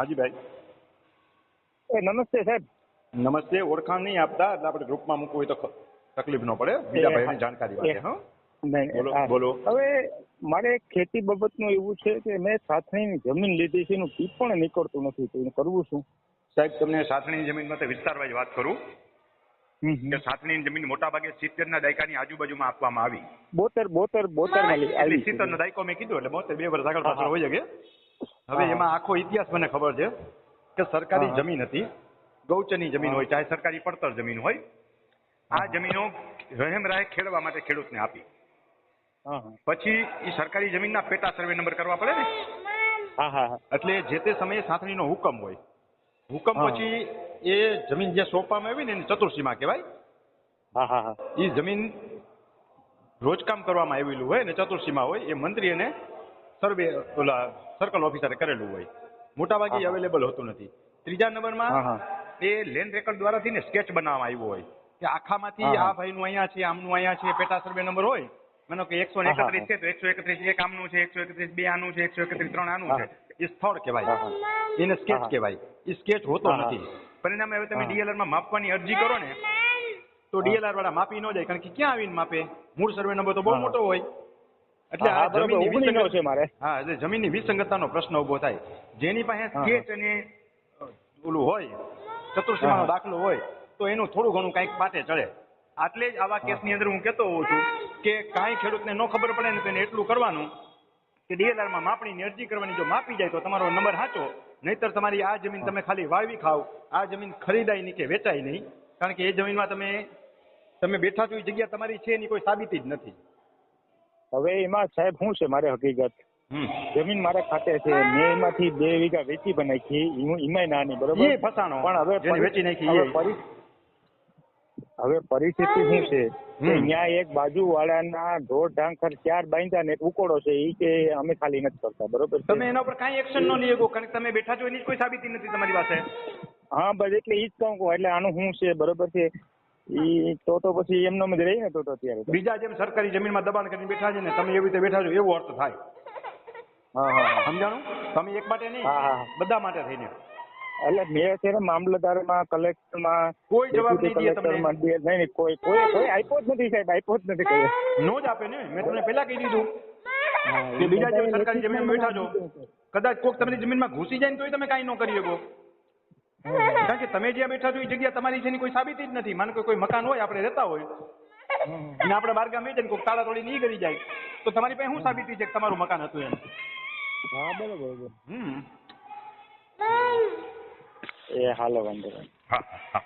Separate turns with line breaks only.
હાજીભાઈ
એ નમસ્તે સાહેબ.
નમસ્તે ઓળખાણ નહીં આપતા એટલે આપણે ગ્રુપમાં મૂકવું હોય તો તકલીફ ન પડે. બીજા ભાઈની જાણકારી માટે હા?
નહીં,
બોલો.
હવે મારે ખેતી બાબતનું એવું છે કે મેં સાથણીની જમીન લીધી છે એનું પણ નીકળતું નથી તો કરવું શું
સાહેબ તમને સાથણીની જમીન માટે વિસ્તારવાઇઝ વાત કરું. કે સાથણીની જમીન મોટા ભાગે સિત્તેર ના દાયકાની આજુબાજુમાં આપવામાં આવી.
બોતેર બોતેર બોતેર સિત્તેર.
સિત્તેરનો દાયકો મેં કીધું એટલે બોતેર બે વર્ષ આગળ પાછળ
હા.
હોઈ શકે. હવે એમાં આખો ઇતિહાસ મને ખબર છે કે સરકારી. જમીન હતી ગૌચરની જમીન હોય ચાહે સરકારી પડતર જમીન હોય આ જમીનો રહેમ રાહે ખેડવા માટે ખેડૂતને આપી. પછી એ સરકારી જમીનના પેટા સર્વે નંબર કરવા પડે ને?
હા હા હા.
એટલે જે તે સમયે સાંથણીનો હુકમ હોય. હુકમ પછી એ જમીન જે સોંપવામાં આવી ને એને ચતુર્સીમાં કહેવાય. એ જમીન રોજકામ કરવામાં આવેલું હોય ને ચતુર્સીમાં હોય એ મંત્રી અને સર્વે ઓલા સર્કલ ઓફિસરે કરેલું હોય. મોટાભાગે. અવેલેબલ હોતું નથી. ત્રીજા નંબરમાં એ લેન્ડ રેકોર્ડ દ્વારા થઈને સ્કેચ બનાવવામાં આવ્યો હોય. કે આખામાંથી. આ ભાઈનું અહીંયા છે આમનું અહીંયા છે પેટા સર્વે નંબર હોય. માનો કે એકસો એકત્રીસ છે તો એકસો એકત્રીસ એક આમનું છે એકસો એકત્રીસ બે આનું છે એકસો એકત્રીસ ત્રણ આનું છે. એ સ્થળ કહેવાય. એને સ્કેચ. કહેવાય. એ સ્કેચ હોતો. નથી. પરિણામે હવે તમે ડીએલઆરમાં માપવાની અરજી કરો ને તો ડીએલઆર વાળા માપી ન જાય કારણ કે ક્યાં આવીને માપે? મૂળ સર્વે નંબર તો બહુ મોટો હોય. એટલે આ જમીનની વિસંગત-
છે મારે.
હા એટલે જમીનની વિસંગતતાનો પ્રશ્ન ઊભો થાય. જેની પાસે સ્કેચ અને ઓલું હોય ચતુર્સીમાનો દાખલો હોય તો એનું થોડું ઘણું કંઈક પાટે ચડે. આટલે જ આવા કેસની અંદર હું કહેતો હોઉં છું કે કાંઈ ખેડૂતને ન ખબર પડે ને તો એને એટલું કરવાનું કે ડીએલઆરમાં માપણીની અરજી કરવાની જો માપી જાય તો તમારો નંબર સાચો. નહીતર તમારી આ જમીન તમે ખાલી વાવી ખાવ આ જમીન ખરીદાય નહીં કે વેચાય નહીં. કારણ કે એ જમીનમાં તમે તમે બેઠા છો એ જગ્યા તમારી છે એની કોઈ સાબિતી જ નથી.
હવે એમાં સાહેબ શું છે મારે હકીકત? જમીન મારા ખાતે છે મેં એમાંથી બે વીઘા વેચી પણ નાખી ઈ- નાની બરોબર?
ફસાણો.
પણ હવે
વેચી નાખી
હવે. પરી- પરિસ્થિતિ શું છે? ત્યાં એક બાજુ વાળાના ઢોર ઢાંખર ચાર બાંધ્યા ને ઉકોડો છે એ કે અમે ખાલી નથી કરતા બરોબર
તમે એના ઉપર કાંઈ એક્શન ન લઈ શકો કારણ કે તમે બેઠા છો એની કોઈ સાબિતી નથી તમારી પાસે.
હા બસ એટલે એ જ કહું એટલે આનું શું છે બરોબર છે? ઈ તો તો પછી એમનો જ રહી ને તો તો અત્યારે.
બીજા જેમ સરકારી જમીનમાં દબાણ કરીને બેઠા છે ને તમે એવી રીતે બેઠા છો એવો અર્થ થાય.
હા હા.
સમજાણું? તમે એક માટે નહીં
હા, હા.
બધા માટે થઈને.
એટલે મેં છે ને મામલતદારમાં કલેક્ટરમાં
કોઈ જવાબ નહીં દે તમને.
નહીં નહીં કોઈ કોઈ કોઈ આપ્યો જ નથી સાહેબ આપ્યો જ નથી કોઈ.
નો જ આપે ને. મેં તમને પહેલા કહી દીધું. કે બીજા જેમ સરકારી જમીનમાં બેઠા છો. કદાચ કોક તમારી જમીનમાં ઘૂસી જાય ને તોય તમે કાંઈ ન કરી શકો. કારણ કે તમે જ્યાં બેઠા છો એ જગ્યા તમારી છે કોઈ સાબિતી જ નથી. માનો કે કોઈ મકાન હોય આપણે રહેતા હોય. અને આપણે બાર ગામ બેઠે કોઈ તાળા તોડી નહીં કરી જાય. તો તમારી પાસે શું સાબિતી છે કે તમારું મકાન હતું એમ?
હા બરોબર.
હમ.
એ હાલો વાંધો
હા હા.